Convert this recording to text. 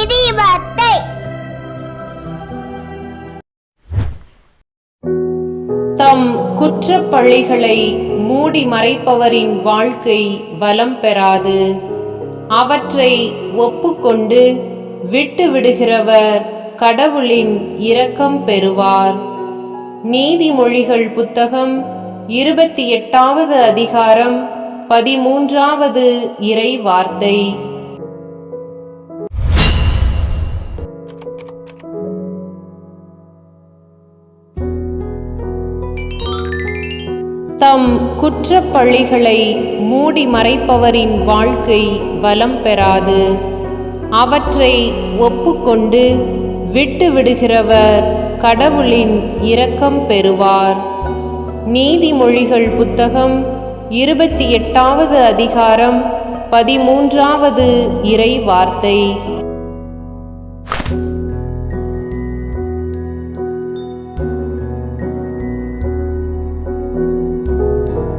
இடிபத்தை தம் குற்றப்பழிகளை மூடி மறைப்பவரின் வாழ்க்கை வலம் பெறாது. அவற்றை ஒப்புக்கொண்டு விட்டுவிடுகிறவர் கடவுளின் இரக்கம் பெறுவார். நீதிமொழிகள் புத்தகம் இருபத்தி எட்டாவது அதிகாரம் பதிமூன்றாவது இறை வார்த்தை. தம் குற்றப்பழிகளை மூடி மறைப்பவரின் வாழ்க்கை வலம் பெறாது. அவற்றை ஒப்புக்கொண்டு விட்டுவிடுகிறவர் கடவுளின் இரக்கம் பெறுவார். நீதிமொழிகள் புத்தகம் இருபத்தி எட்டாவது அதிகாரம் பதிமூன்றாவது இறை வார்த்தை.